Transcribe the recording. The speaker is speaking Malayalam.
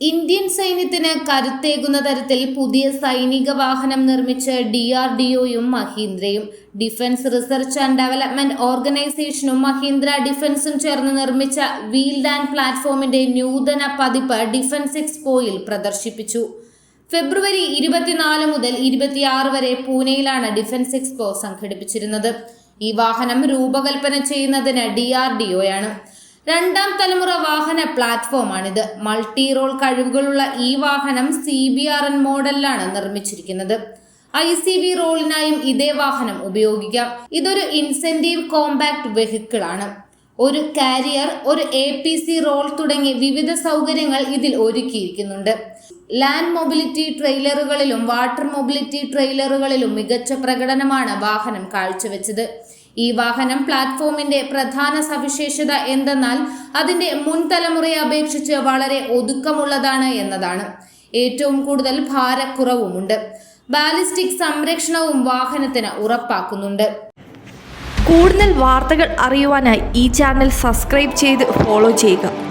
ഇന്ത്യൻ സൈന്യത്തിന് കരുത്തേകുന്ന തരത്തിൽ പുതിയ സൈനിക വാഹനം നിർമ്മിച്ച് ഡി ആർ ഡി ഒയും മഹീന്ദ്രയും ഡിഫൻസ് റിസർച്ച് ആൻഡ് ഡെവലപ്മെന്റ് ഓർഗനൈസേഷനും മഹീന്ദ്ര ഡിഫൻസും ചേർന്ന് നിർമ്മിച്ച വീൽഡ് ആൻഡ് പ്ലാറ്റ്ഫോമിന്റെ നൂതന പതിപ്പ് ഡിഫൻസ് എക്സ്പോയിൽ പ്രദർശിപ്പിച്ചു. ഫെബ്രുവരി ഇരുപത്തിനാല് മുതൽ ഇരുപത്തിയാറ് വരെ പൂനെയിലാണ് ഡിഫൻസ് എക്സ്പോ സംഘടിപ്പിച്ചിരുന്നത്. ഈ വാഹനം രൂപകൽപ്പന ചെയ്യുന്നതിന് ഡി ആർ ഡി ഒയാണ് രണ്ടാം തലമുറ വാഹന പ്ലാറ്റ്ഫോമാണിത്. മൾട്ടി റോൾ കഴിവുകളുള്ള ഈ വാഹനം സി ബി ആർ എൻ മോഡലിലാണ് നിർമ്മിച്ചിരിക്കുന്നത്. ഐ സി വി റോളിനായും ഇതേ വാഹനം ഉപയോഗിക്കാം. ഇതൊരു ഇൻസെന്റീവ് കോമ്പാക്ട് വെഹിക്കിൾ ആണ് ഒരു കാരിയർ ഒരു എ പി സി റോൾ തുടങ്ങി വിവിധ സൗകര്യങ്ങൾ ഇതിൽ ഒരുക്കിയിരിക്കുന്നുണ്ട്. ലാൻഡ് മൊബിലിറ്റി ട്രെയിലറുകളിലും വാട്ടർ മൊബിലിറ്റി ട്രെയിലറുകളിലും മികച്ച പ്രകടനമാണ് വാഹനം കാഴ്ചവെച്ചത്. ഈ വാഹനം പ്ലാറ്റ്ഫോമിന്റെ പ്രധാന സവിശേഷത എന്തെന്നാൽ അതിന്റെ മുൻ തലമുറയെ അപേക്ഷിച്ച് വളരെ ഒതുക്കമുള്ളതാണ് എന്നതാണ്. ഏറ്റവും കൂടുതൽ ഭാരക്കുറവുമുണ്ട്. ബാലിസ്റ്റിക് സംരക്ഷണവും വാഹനത്തിന് ഉറപ്പാക്കുന്നുണ്ട്. കൂടുതൽ വാർത്തകൾ അറിയുവാനായി ഈ ചാനൽ സബ്സ്ക്രൈബ് ചെയ്ത് ഫോളോ ചെയ്യുക.